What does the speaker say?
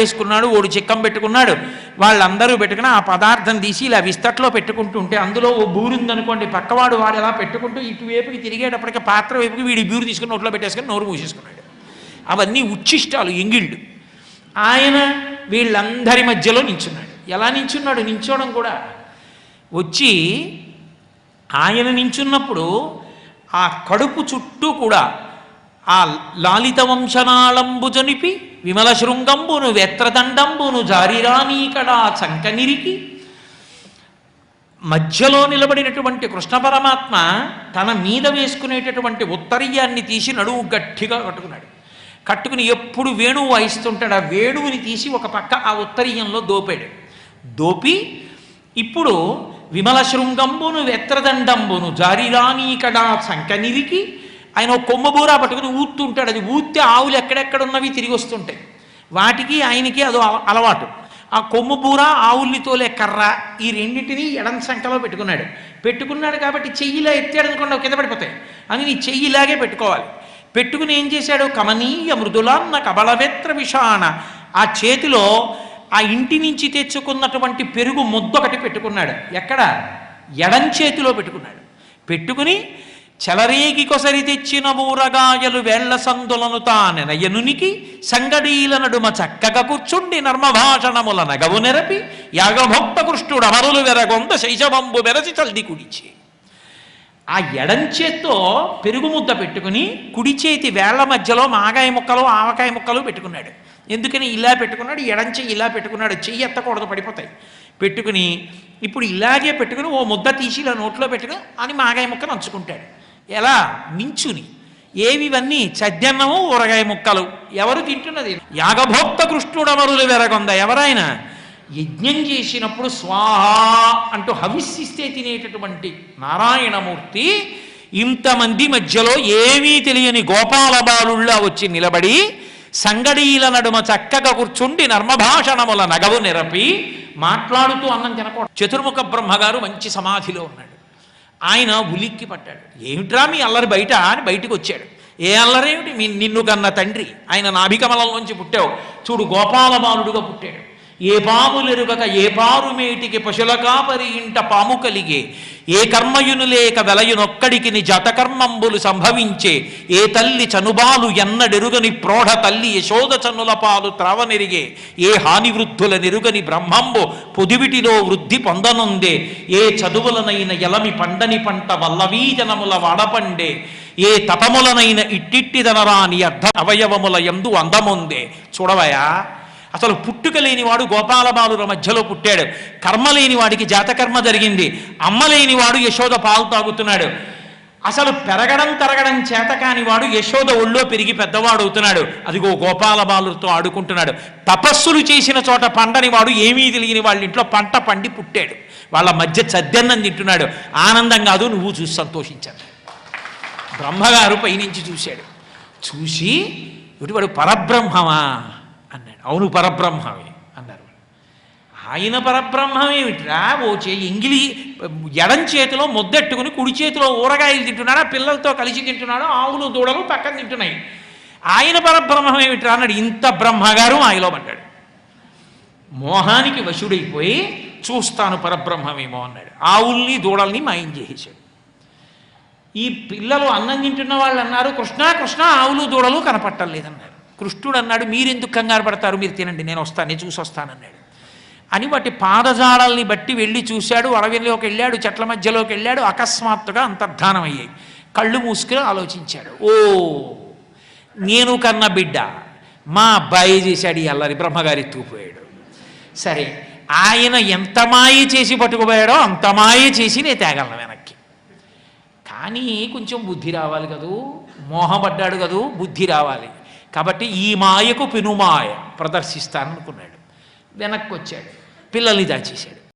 వేసుకున్నాడు ఓడు చిక్కం పెట్టుకున్నాడు. వాళ్ళందరూ పెట్టుకుని ఆ పదార్థం తీసి ఇలా విస్తట్లో పెట్టుకుంటుంటే అందులో ఓ బూరు ఉందనుకోండి పక్కవాడు వాడు ఎలా పెట్టుకుంటూ ఇటువైపుకి తిరిగేటప్పటికి పాత్ర వైపుకి వీడి బూరు తీసుకుని నోట్లో పెట్టేసుకుని నోరు మూసేసుకున్నాడు. అవన్నీ ఉచ్ఛిష్టాలు ఎంగిళ్ళు. ఆయన వీళ్ళందరి మధ్యలో నించున్నాడు. ఎలా నించున్నాడు? నించోవడం కూడా. వచ్చి ఆయన నించున్నప్పుడు ఆ కడుపు చుట్టూ కూడా ఆ లాలిత వంశనాళంబు జనిపి విమల శృంగంబును వెత్రదండంబును జారిరానీకడా చంకనిరికి. మధ్యలో నిలబడినటువంటి కృష్ణ పరమాత్మ తన మీద వేసుకునేటటువంటి ఉత్తరీయాన్ని తీసి నడువు గట్టిగా కట్టుకున్నాడు. కట్టుకుని ఎప్పుడు వేణువు వాయిస్తుంటాడు ఆ వేణువుని తీసి ఒక పక్క ఆ ఉత్తరీయంలో దోపాడు. దోపి ఇప్పుడు విమల శృంగంబును వెత్రదండంబును జారిరానీకడా సంకనిరికి ఆయన ఒక కొమ్మబూరా పట్టుకుని ఊతుంటాడు అది ఊత్తే ఆవులు ఎక్కడెక్కడ ఉన్నవి తిరిగి వస్తుంటాయి. వాటికి ఆయనకి అదో అలవాటు. ఆ కొమ్ము బూర ఆవుల్ని తోలే కర్ర ఈ రెండింటిని ఎడం సంఖలో పెట్టుకున్నాడు. పెట్టుకున్నాడు కాబట్టి చెయ్యిలా ఎత్తాడు అనుకోండి కింద పడిపోతాయి. అని నీ చెయ్యిలాగే పెట్టుకోవాలి. పెట్టుకుని ఏం చేశాడు? కమనీయ మృదులాన్న కబళవేత్ర విషాణ. ఆ చేతిలో ఆ ఇంటి నుంచి తెచ్చుకున్నటువంటి పెరుగు ముద్దొకటి పెట్టుకున్నాడు. ఎక్కడ? ఎడం చేతిలో పెట్టుకున్నాడు. పెట్టుకుని చెలరీగికొసరి తెచ్చిన ఊరగాయలు వేళ్ళ సందులను తానెనయనునికి సంగడీల నడుమ చక్కగా కూర్చుండి నర్మభాషణముల నగవు నెరపి యాగభక్త కృష్ణుడు అమరులు వెరగొంద శైశవంబు వెరసి చల్ది కుడిచి. ఆ ఎడంచేత్తో పెరుగు ముద్ద పెట్టుకుని కుడి చేతి వేళ్ళ మధ్యలో మాగాయ ముక్కలు ఆవకాయ ముక్కలు పెట్టుకున్నాడు. ఎందుకని ఇలా పెట్టుకున్నాడు? ఎడంచే ఇలా పెట్టుకున్నాడు. చెయ్యి ఎత్తకూడదు పడిపోతాయి. పెట్టుకుని ఇప్పుడు ఇలాగే పెట్టుకుని ఓ ముద్ద తీసి ఇలా నోట్లో పెట్టుకుని అని మాగాయ ముక్క నంచుకుంటాడు ఎలా? నించుని ఏవివన్నీ చద్యన్నము చద్దన్నము ఊరగాయ ముక్కలు. ఎవరు తింటున్నది? యాగభోక్త కృష్ణుడమరులు వెరగొంద. ఎవరైనా యజ్ఞం చేసినప్పుడు స్వాహ అంటూ హవిస్సిస్తే తినేటటువంటి నారాయణమూర్తి ఇంతమంది మధ్యలో ఏమీ తెలియని గోపాల బాలుళ్ళ వచ్చి నిలబడి సంగడీల నడుమ చక్కగా కూర్చుండి నర్మభాషణముల నగవు నిరపి మాట్లాడుతూ అన్నం తినకూడదు. చతుర్ముఖ బ్రహ్మగారు మంచి సమాధిలో ఉన్నాడు. ఆయన ఉలిక్కి పట్టాడు. ఏమిట్రా మీ అల్లరి బయట? అని బయటికి వచ్చాడు. ఏ అల్లరేమిటి? మీ నిన్ను కన్న తండ్రి. ఆయన నాభికమలంలోంచి పుట్టావు. చూడు గోపాలబాలుడుగా పుట్టాడు. ఏ పాములెరుగక ఏ పారుమేటికి పశుల కాపరి ఇంట పాము కలిగే ఏ కర్మయును లేక వెలయునొక్కడికి జతకర్మంబులు సంభవించే ఏ తల్లి చనుబాలు ఎన్నడెరుగని ప్రోఢ తల్లి యశోద చనుల పాలు త్రావనెరిగే ఏ హాని వృద్ధుల నెరుగని బ్రహ్మంబు పొదివిటిలో వృద్ధి పొందనుందే ఏ చదువులనైన ఎలమి పండని పంట వల్లవీజనముల వాడపండే ఏ తపములనైన ఇట్టిట్టిదనరాని అర్ధ అవయవముల ఎందు అందముందే. చూడవయా? అసలు పుట్టుక లేనివాడు గోపాలబాలుల మధ్యలో పుట్టాడు. కర్మ లేనివాడికి జాతకర్మ జరిగింది. అమ్మ లేనివాడు యశోద పాలు తాగుతున్నాడు. అసలు పెరగడం తరగడం చేత కానివాడు యశోద ఒళ్ళో పెరిగి పెద్దవాడు అవుతున్నాడు అదిగో గోపాల బాలులతో ఆడుకుంటున్నాడు. తపస్సులు చేసిన చోట పండని వాడు ఏమీ తెలియని వాళ్ళ ఇంట్లో పంట పండి పుట్టాడు. వాళ్ళ మధ్య చద్దెన్నం తింటున్నాడు. ఆనందం కాదు నువ్వు చూసి సంతోషించాను బ్రహ్మగారు పైనుంచి చూశాడు. చూసి ఇటువాడు పరబ్రహ్మమా? అవును పరబ్రహ్మమే అన్నారు. ఆయన పరబ్రహ్మమేమిట్రా ఓ చే ఎంగిలి ఎడం చేతిలో ముద్దెట్టుకుని కుడి చేతిలో ఊరగాయలు తింటున్నాడా? పిల్లలతో కలిసి తింటున్నాడు? ఆవులు దూడలు పక్కన తింటున్నాయి. ఆయన పరబ్రహ్మమేమిట్రా అన్నాడు. ఇంత బ్రహ్మగారు ఆయలో పడ్డాడు. మోహానికి వశుడైపోయి చూస్తాను పరబ్రహ్మమేమో అన్నాడు. ఆవుల్ని దూడల్ని మాయం చేసేశాడు. ఈ పిల్లలు అన్నం తింటున్న వాళ్ళు అన్నారు కృష్ణ కృష్ణ ఆవులు దూడలు కనపట్టలేదన్నారు. కృష్ణుడు అన్నాడు మీరెందుకు కంగారు పడతారు? మీరు తినండి నేను వస్తాను నేను చూసి వస్తానన్నాడు అని వాటి పాదజాడల్ని బట్టి వెళ్ళి చూశాడు అడవిలోకి వెళ్ళాడు చెట్ల మధ్యలోకి వెళ్ళాడు అకస్మాత్తుగా అంతర్ధానం అయ్యాయి. కళ్ళు మూసుకుని ఆలోచించాడు ఓ నేను కన్న బిడ్డ మా అబ్బాయి చేశాడు ఈ అల్లరి బ్రహ్మగారి ఎత్తుకుపోయాడు సరే ఆయన ఎంత మాయ చేసి పట్టుకుపోయాడో అంత మాయ చేసి నేను తేగలను వెనక్కి. కానీ కొంచెం బుద్ధి రావాలి కదూ మోహపడ్డాడు కదూ బుద్ధి రావాలి. కాబట్టి ఈ మాయకు పెనుమాయ ప్రదర్శిస్తాననుకున్నాడు. వెనక్కి వచ్చాడు పిల్లల్ని దాచేశాడు.